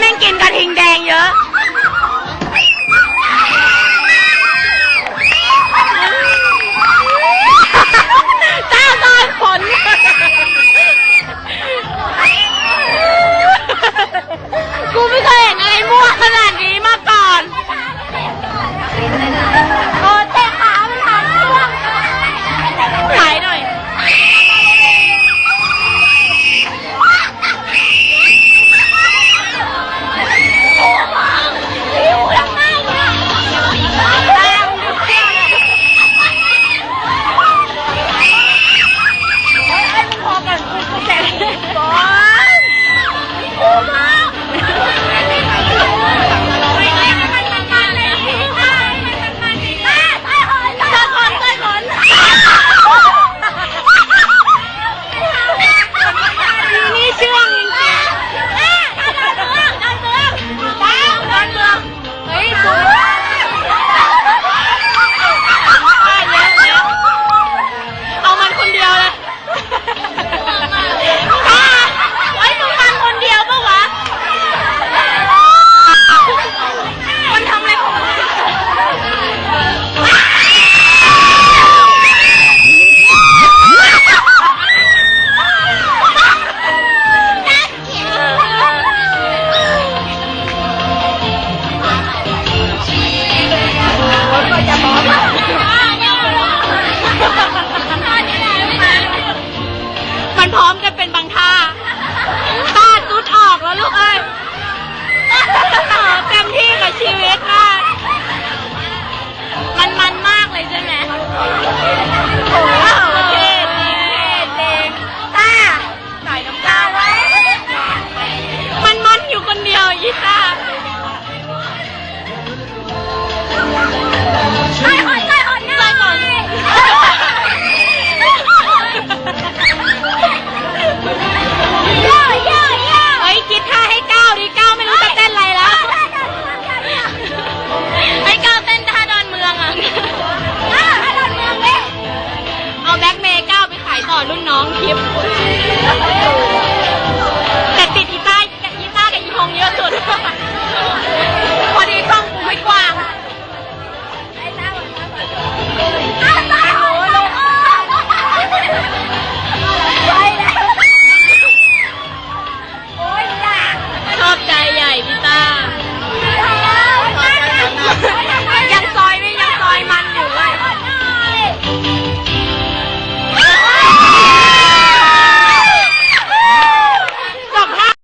แม่งกินกระทิงแดงเยอะจ้าตอนผล กูไม่เคยเห็นอะไรมั่วขนาดนี้มาก่อน มันพร้อม Yeah.